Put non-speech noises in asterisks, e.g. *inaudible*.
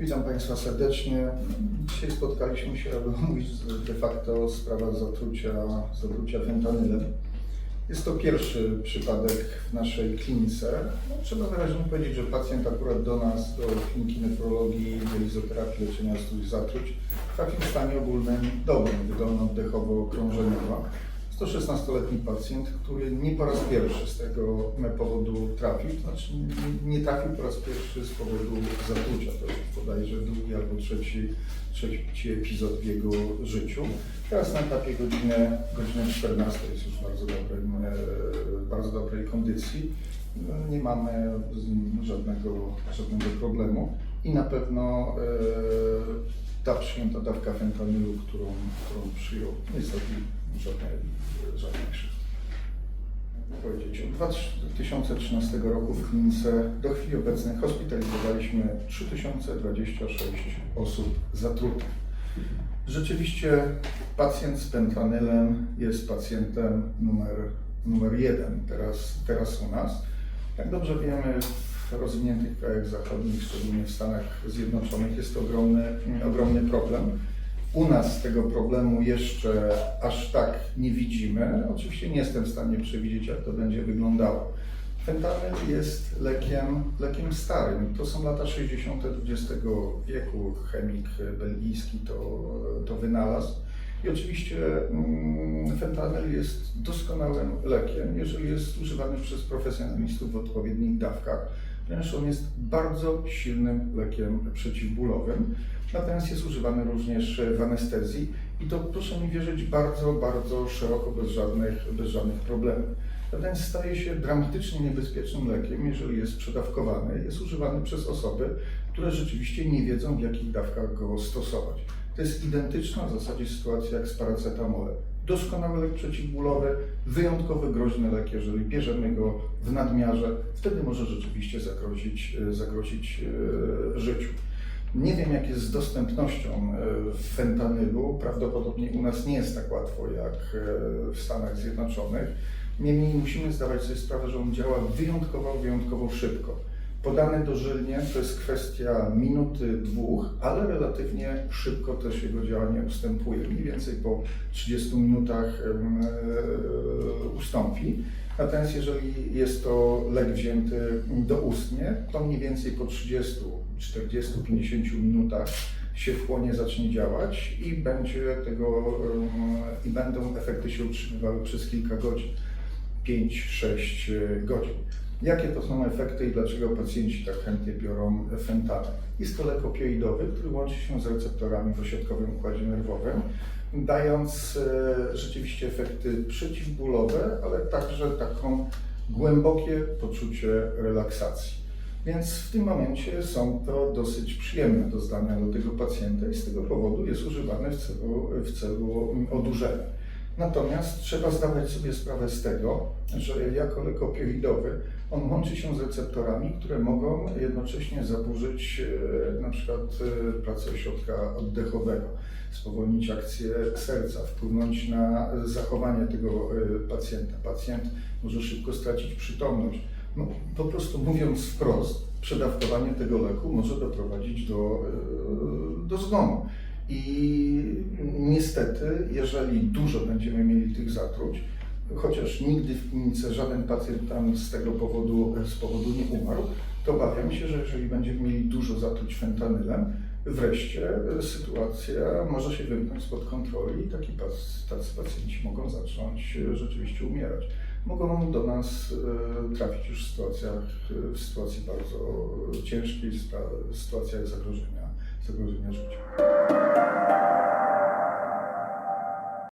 Witam Państwa serdecznie. Dzisiaj spotkaliśmy się, aby *laughs* omówić de facto sprawę zatrucia, zatrucia fentanylem. Jest to pierwszy przypadek w naszej klinice. No, trzeba wyraźnie powiedzieć, że pacjent akurat do nas, do kliniki nefrologii, dializoterapii, leczenia strój zatruć, trafił w stanie ogólnym dobrym, wydolno-oddechowo-krążeniowo. Jest to 16-letni pacjent, który nie po raz pierwszy z tego powodu trafił, to znaczy nie, trafił po raz pierwszy z powodu zatrucia. To jest bodajże drugi albo trzeci, trzeci epizod w jego życiu. Teraz na etapie godziny, godziny 14 jest już w bardzo dobrej, bardzo dobrej kondycji. No, Nie mamy z nim żadnego, żadnego problemu i na pewno e, ta przyjęta dawka fentanylu, którą, którą przyjął, nie zrobi krzywdy. Powiedzieć, od 2013 roku w klinice do chwili obecnej hospitalizowaliśmy 3026 osób zatrutych. Rzeczywiście pacjent z pentanylem jest pacjentem numer, numer jeden teraz, teraz u nas. Jak dobrze wiemy, w rozwiniętych krajach zachodnich, szczególnie w Stanach Zjednoczonych, jest to ogromny, ogromny problem. U nas tego problemu jeszcze aż tak nie widzimy. Oczywiście nie jestem w stanie przewidzieć, jak to będzie wyglądało. Fentanyl jest lekiem, lekiem starym. To są lata 60. XX wieku. Chemik belgijski to, to wynalazł. I oczywiście mm, fentanyl jest doskonałym lekiem, jeżeli jest używany przez profesjonalistów w odpowiednich dawkach, ponieważ on jest bardzo silnym lekiem przeciwbólowym. Natomiast jest używany również w anestezji i to proszę mi wierzyć bardzo, bardzo szeroko, bez żadnych, bez żadnych problemów. Natomiast staje się dramatycznie niebezpiecznym lekiem, jeżeli jest przedawkowany, jest używany przez osoby, które rzeczywiście nie wiedzą, w jakich dawkach go stosować. To jest identyczna w zasadzie sytuacja jak z paracetamolem. Doskonały lek przeciwbólowy, wyjątkowy groźny lek, jeżeli bierzemy go w nadmiarze, wtedy może rzeczywiście zagrozić, zagrozić e, życiu. Nie wiem, jak jest z dostępnością e, fentanylu. Prawdopodobnie u nas nie jest tak łatwo jak e, w Stanach Zjednoczonych. Niemniej musimy zdawać sobie sprawę, że on działa wyjątkowo, wyjątkowo szybko. Podany dożylnie to jest kwestia minuty, dwóch, ale relatywnie szybko też jego działanie ustępuje. Mniej więcej po 30 minutach e, ustąpi. Natomiast jeżeli jest to lek wzięty doustnie, to mniej więcej po 30, 40, 50 minutach się w chłonie zacznie działać i będzie tego i będą efekty się utrzymywały przez kilka godzin. 5-6 godzin. Jakie to są efekty i dlaczego pacjenci tak chętnie biorą fentanyl? Jest to lek opioidowy, który łączy się z receptorami w ośrodkowym układzie nerwowym, dając e, rzeczywiście efekty przeciwbólowe, ale także taką głębokie poczucie relaksacji. Więc w tym momencie są to dosyć przyjemne doznania dla tego pacjenta i z tego powodu jest używany w celu, w celu odurzenia. Natomiast trzeba zdawać sobie sprawę z tego, że jako lek opioidowy on łączy się z receptorami, które mogą jednocześnie zaburzyć e, na przykład e, pracę ośrodka oddechowego, spowolnić akcję serca, wpłynąć na zachowanie tego e, pacjenta. Pacjent może szybko stracić przytomność. No, po prostu mówiąc wprost, przedawkowanie tego leku może doprowadzić do, do zgonu. I niestety, jeżeli dużo będziemy mieli tych zatruć, chociaż nigdy w klinice żaden pacjent tam z tego powodu, z powodu nie umarł, to obawiam się, że jeżeli będziemy mieli dużo zatruć fentanylem, wreszcie sytuacja może się wymknąć spod kontroli i taki tacy pacjenci mogą zacząć e, rzeczywiście umierać. Mogą do nas e, trafić już w sytuacjach, e, w sytuacji bardzo ciężkiej, sytuacjach zagrożenia, zagrożenia życia.